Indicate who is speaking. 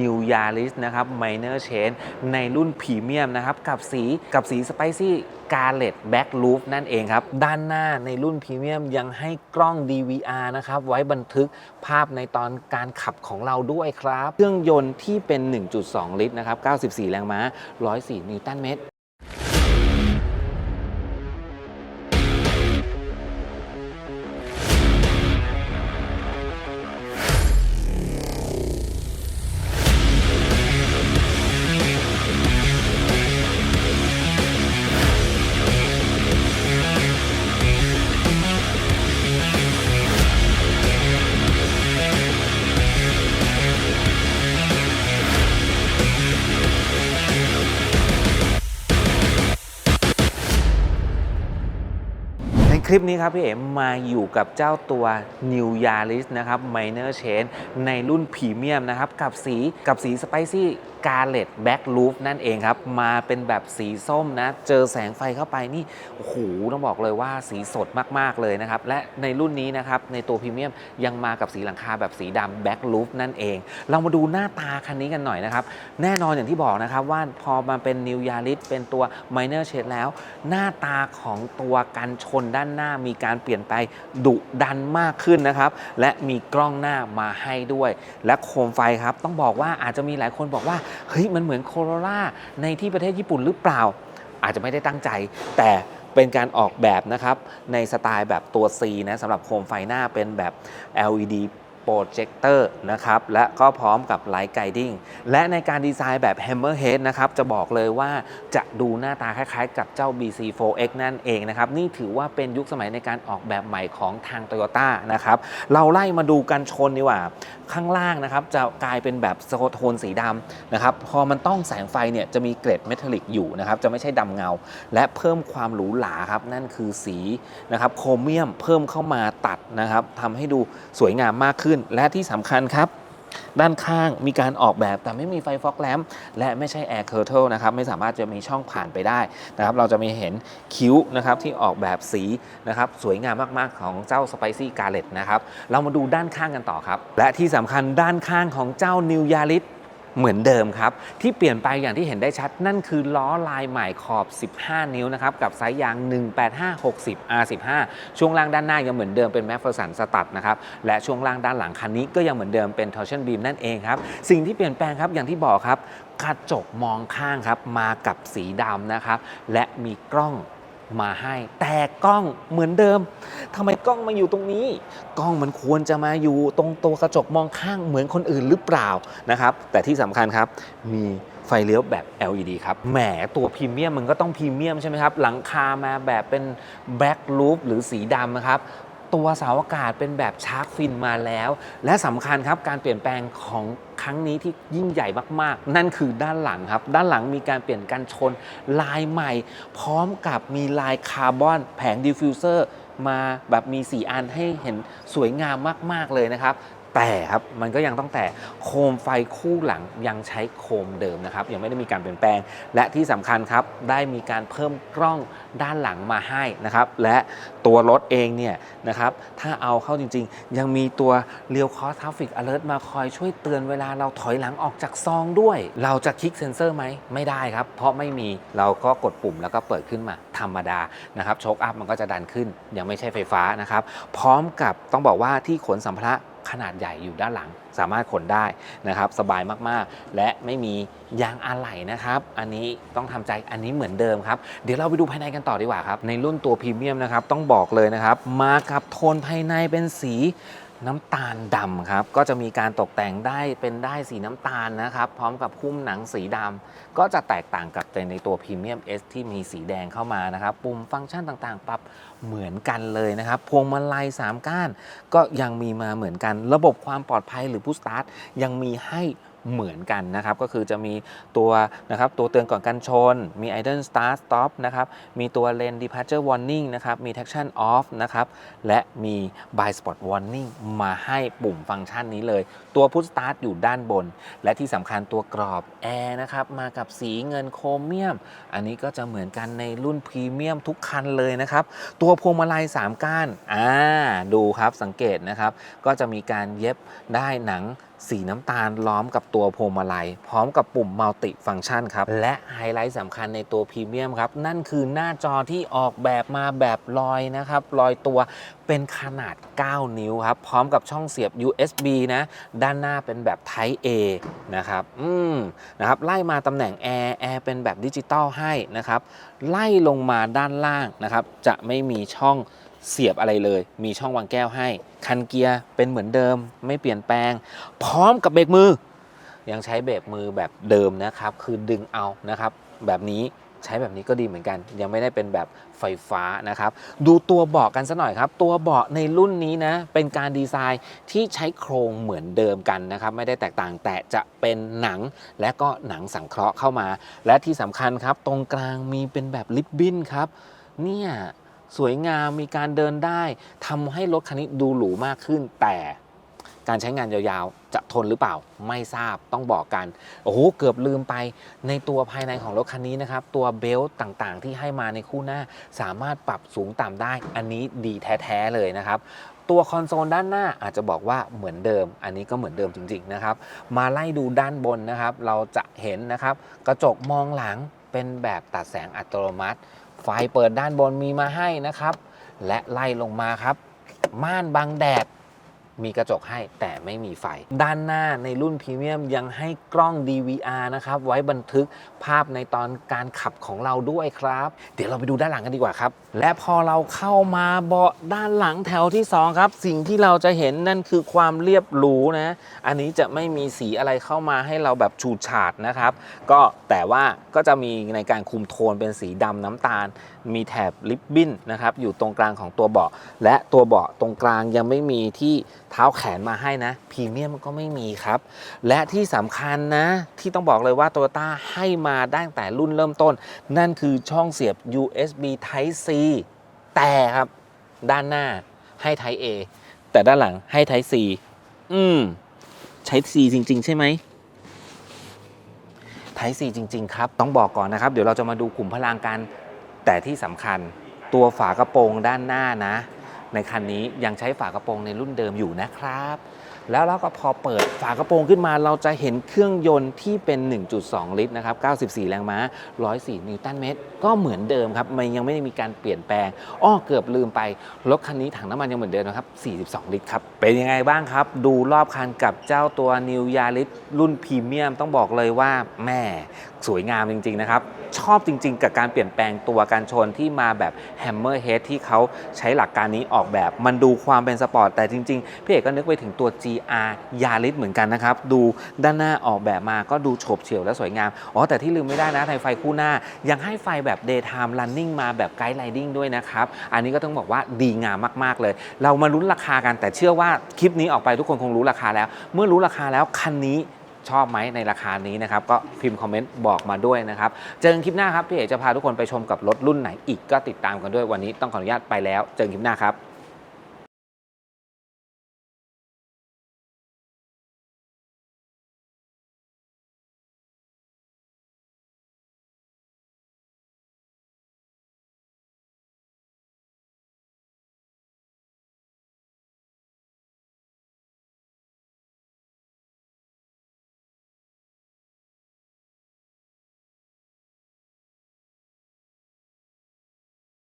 Speaker 1: New Yaris นะครับ Minor Change ในรุ่นพรีเมียมนะครับ กับสีกับสี Spicy Scarlet Back Roof นั่นเองครับ ด้านหน้าในรุ่นพรีเมียมยังให้กล้อง DVR นะครับ ไว้บันทึกภาพในตอนการขับของเราด้วยครับ เครื่องยนต์ที่เป็น 1.2 ลิตรนะครับ 94 แรงม้า 104 นิวตันเมตร ลิปนี้ครับพี่เอ๋มาอยู่กับเจ้าตัว New Yaris นะครับ Minor Change ในรุ่นพรีเมียมนะครับ กับสีกับสีสไปซี่ Scarlet Black Roof นั่นเองครับ มาเป็นแบบสีส้มนะ เจอแสงไฟเข้าไปนี่โอ้โหต้องบอกเลยว่าสีสดมาก ๆ เลยนะครับ และในรุ่นนี้นะครับ ในตัวพรีเมียมยังมากับสีหลังคาแบบสีดำ Black Roof นั่นเอง เรามาดูหน้าตาคันนี้กันหน่อยนะครับ แน่นอนอย่างที่บอกนะครับว่าพอมาเป็น New Yaris เป็นตัว Minor Change แล้ว หน้าตาของตัวกันชนด้านหน้ามีการเปลี่ยนไปดุดันมากขึ้นนะครับ และมีกล้องหน้ามาให้ด้วย และโคมไฟครับ ต้องบอกว่าอาจจะมีหลายคนบอกว่าเฮ้ยมันเหมือนโคโรล่าในที่ประเทศญี่ปุ่นหรือเปล่า อาจจะไม่ได้ตั้งใจ แต่เป็นการออกแบบนะครับ ในสไตล์แบบตัว C นะสำหรับโคมไฟหน้าเป็นแบบ LED โปรเจคเตอร์นะครับ และก็พร้อมกับไลท์ไกดิ้งและในการดีไซน์แบบ Hammerhead นะครับ จะบอกเลยว่าจะดูหน้าตาคล้ายๆ กับเจ้า BC4X นั่นเองนะครับ นี่ถือว่าเป็นยุคสมัยในการออกแบบใหม่ของทาง Toyota นะครับ เราไล่มาดูกันชนดีกว่า ข้างล่างนะครับจะกลายเป็นแบบสโทนสีดำนะครับพอมันต้องแสงไฟเนี่ยจะมีเกล็ดเมทัลลิกอยู่นะครับจะไม่ใช่ดำเงา และเพิ่มความหรูหราครับนั่นคือสีนะครับโครเมียมเพิ่มเข้ามาตัดนะครับทำให้ดูสวยงามมากขึ้นและที่สำคัญครับ ด้านข้างมีการออกแบบแต่ไม่มีไฟฟอกแลมป์และไม่ใช่แอร์เคอร์เทลนะครับไม่สามารถจะมีช่องผ่านไปได้นะครับเราจะมีเห็นคิ้วนะครับที่ออกแบบสีนะครับสวยงามมากๆของเจ้า Spicy Garlet นะครับเรามาดูด้านข้างกันต่อครับ และที่สำคัญด้านข้างของเจ้า New Yaris เหมือนเดิมครับ ที่เปลี่ยนไปอย่างที่เห็นได้ชัดนั่นคือล้อลายใหม่ขอบ 15 นิ้วนะครับ กับไซส์ยาง 18560 R15 ช่วงล่างด้านหน้ายังเหมือนเดิมเป็นแมฟเฟอร์สันสตัดนะครับ และช่วงล่างด้านหลังคันนี้ก็ยังเหมือนเดิมเป็น torsion beam นั่นเองครับ สิ่งที่เปลี่ยนแปลงครับอย่างที่บอกครับกระจกมองข้างครับมากับสีดำนะครับ และมีกล้อง มาให้แต่กล้องเหมือนเดิมทำไมกล้องมาอยู่ตรงนี้ กล้องมันควรจะมาอยู่ตรงตัวกระจกมองข้างเหมือนคนอื่นหรือเปล่านะครับแต่ที่สำคัญครับมีไฟเลี้ยวแบบ LED ครับ แหม ตัวพรีเมียมมันก็ต้องพรีเมียมใช่ไหมครับ หลังคามาแบบเป็นแบล็กลูปหรือสีดำนะครับ ตัวเสาอากาศเป็นแบบชาร์กฟินมาแล้ว และสำคัญครับการเปลี่ยนแปลงของครั้งนี้ที่ยิ่งใหญ่มากๆ นั่นคือด้านหลังครับ ด้านหลังมีการเปลี่ยนกันชนลายใหม่ พร้อมกับมีลายคาร์บอนแผงดิฟฟิวเซอร์มาแบบมี 4 อันให้เห็นสวยงามมาก ๆ เลยนะครับ แต่ครับมันก็ยังต้องแต่โคมไฟคู่หลังยังใช้โคมเดิมนะครับ ยังไม่ได้มีการเปลี่ยนแปลง และที่สำคัญครับได้มีการเพิ่มกล้องด้านหลังมาให้นะครับ และตัวรถเองเนี่ยนะครับถ้าเอาเข้าจริง ๆ ยังมีตัวเ e ียวคอสท r ฟฟิกอเลิร์มาคอยช่วยเตือนเวลาเราถอยหลังออกจากซองด้วย เราจะคลิกเซ็นเซอร์ไหมไม่ได้ครับ เพราะไม่มีเราก็กดปุ่มแล้วก็เปิดขึ้นมาธรรมดานะครับโชคอัพมันก็จะดันขึ้น ยังไม่ใช่ไฟฟ้านะครับ พร้อมกับต้องบอกว่าที่ขนสัมภาระ ขนาดใหญ่อยู่ด้านหลัง สามารถขนได้นะครับ สบายมากๆ และไม่มียางอะไหล่นะครับ อันนี้ต้องทำใจอันนี้เหมือนเดิมครับ เดี๋ยวเราไปดูภายในกันต่อดีกว่าครับ ในรุ่นตัวพรีเมียมนะครับ ต้องบอกเลยนะครับ มากับโทนภายในเป็นสี น้ำตาลดำครับ ก็จะมีการตกแต่งได้เป็นได้สีน้ำตาลนะครับ พร้อมกับหุ้มหนังสีดำก็จะแตกต่างกับในตัวพรีเมียม S ที่มีสีแดงเข้ามานะครับปุ่มฟังก์ชันต่างๆ ปรับเหมือนกันเลยนะครับ พวงมาลัย 3 ก้าน ก็ยังมีมาเหมือนกัน ระบบความปลอดภัยหรือผู้สตาร์ทยังมีให้ เหมือนกันนะครับ ก็คือจะมีตัวนะครับตัวเตือนก่อนการชน มี idle start stop นะครับ มีตัว lane departure warning นะครับ มี traction off นะครับ และมี blind spot warning มาให้ปุ่มฟังก์ชันนี้เลย ตัวพุท start อยู่ด้านบน และที่สำคัญตัวกรอบแอร์นะครับ มากับสีเงินโครเมียม อันนี้ก็จะเหมือนกันในรุ่นพรีเมียมทุกคันเลยนะครับ ตัวพวงมาลัย 3 ก้าน อ่า ดูครับ สังเกตนะครับ ก็จะมีการเย็บได้หนัง สีน้ำตาลล้อมกับตัวพวงมาลัย พร้อมกับปุ่มมัลติฟัง c t ชันครับ และไฮไลท์สำคัญในตัวพรีเมียมครับ นั่นคือหน้าจอที่ออกแบบมาแบบลอยนะครับลอยตัวเป็นขนาด 9 นิ้วครับ พร้อมกับช่องเสียบ USB นะ ด้านหน้าเป็นแบบ Type A นะครับ อืมนะครับ ไล่มาตำแหน่งแอร์แอร์เป็นแบบดิจิตอลให้นะครับ ไล่ลงมาด้านล่างนะครับ จะไม่มีช่อง เสียบอะไรเลย มีช่องวางแก้วให้ คันเกียร์เป็นเหมือนเดิม ไม่เปลี่ยนแปลง พร้อมกับเบรกมือ ยังใช้เบรกมือแบบเดิมนะครับ คือดึงเอานะครับ แบบนี้ใช้แบบนี้ก็ดีเหมือนกัน ยังไม่ได้เป็นแบบไฟฟ้านะครับ ดูตัวเบาะกันสัหน่อยครับ ตัวเบาะในรุ่นนี้นะ เป็นการดีไซน์ที่ใช้โครงเหมือนเดิมกันนะครับ ไม่ได้แตกต่างแต่จะเป็นหนังและก็หนังสังเคราะห์เข้ามา และที่สำคัญครับ ตรงกลางมีเป็นแบบลิปบิ้นครับ เนี่ย สวยงามมีการเดินได้ทำให้รถคันนี้ดูหรูมากขึ้น แต่การใช้งานยาวๆ จะทนหรือเปล่าไม่ทราบต้องบอกกัน โอ้โห เกือบลืมไปในตัวภายในของรถคันนี้นะครับ ตัวเบลต์ต่างๆ ที่ให้มาในคู่หน้า สามารถปรับสูงต่ำได้ อันนี้ดีแท้ ๆ เลยนะครับ ตัวคอนโซลด้านหน้าอาจจะบอกว่าเหมือนเดิม อันนี้ก็เหมือนเดิมจริง ๆ นะครับ มาไล่ดูด้านบนนะครับ เราจะเห็นนะครับ กระจกมองหลังเป็นแบบตัดแสงอัตโนมัติ ไฟเปิดด้านบนมีมาให้นะครับ และไล่ลงมาครับ ม่านบังแดด มีกระจกให้แต่ไม่มีไฟ ด้านหน้าในรุ่นพรีเมียมยังให้กล้อง DVR นะครับ ไว้บันทึกภาพในตอนการขับของเราด้วยครับ เดี๋ยวเราไปดูด้านหลังกันดีกว่าครับ และพอเราเข้ามาเบาะด้านหลังแถวที่ 2 ครับ สิ่งที่เราจะเห็นนั่นคือความเรียบหรูนะ อันนี้จะไม่มีสีอะไรเข้ามาให้เราแบบฉูดฉาดนะครับ ก็แต่ว่าก็จะมีในการคุมโทนเป็นสีดำน้ำตาล มีแถบลิปบิ้นนะครับอยู่ตรงกลางของตัวเบาะและตัวเบาะตรงกลางยังไม่มีที่เท้าแขนมาให้นะพรีเมียมก็ไม่มีครับ และที่สำคัญนะ ที่ต้องบอกเลยว่า t o y ต้าให้มาได้ตั้งแต่รุ่นเริ่มต้น นั่นคือช่องเสียบ USB Type C แต่ครับ ด้านหน้าให้ Type A แต่ด้านหลังให้ Type C อืมใช้ C จริง ๆ ใช่ไหม Type C จริง ๆ ครับ ต้องบอกก่อนนะครับ เดี๋ยวเราจะมาดูกลุ่มพลังกัน แต่ที่สำคัญตัวฝากระโปรงด้านหน้านะ ในคันนี้ยังใช้ฝากระโปรงในรุ่นเดิมอยู่นะครับ แล้วเราก็พอเปิดฝากระโปรงขึ้นมาเราจะเห็นเครื่องยนต์ที่เป็น 1.2 ลิตรนะครับ 94 แรงม้า 104 นิวตันเมตร ก็เหมือนเดิมครับ มันยังไม่ได้มีการเปลี่ยนแปลง อ้อเกือบลืมไป รถคันนี้ถังน้ำมันยังเหมือนเดิมนะครับ 42 ลิตรครับ เป็นยังไงบ้างครับ ดูรอบคันกับเจ้าตัว New Yaris รุ่นพรีเมียมต้องบอกเลยว่าแม่ สวยงามจริง ๆ นะครับ ชอบจริง ๆ กับการเปลี่ยนแปลงตัวการชนที่มาแบบแฮมเมอร์เฮดที่เขาใช้หลักการนี้ออกแบบ มันดูความเป็นสปอร์ต แต่จริง ๆ พี่เอกก็นึกไปถึงตัว GR Yaris เหมือนกันนะครับ ดูด้านหน้าออกแบบมาก็ดูโฉบเฉี่ยวและสวยงาม อ๋อ แต่ที่ลืมไม่ได้นะไฟคู่หน้า ยังให้ไฟแบบ daytime running มาแบบ guide lighting ด้วยนะครับ อันนี้ก็ต้องบอกว่าดีงามมากๆเลย เรามาลุ้นราคากันแต่เชื่อว่าคลิปนี้ออกไปทุกคนคงรู้ราคาแล้ว เมื่อรู้ราคาแล้วคันนี้ ชอบไหมในราคานี้นะครับ ก็พิมพ์คอมเมนต์บอกมาด้วยนะครับ เจอกันคลิปหน้าครับ พี่เอกจะพาทุกคนไปชมกับรถรุ่นไหนอีกก็ติดตามกันด้วยวันนี้ต้องขออนุญาตไปแล้ว เจอกันคลิปหน้าครับ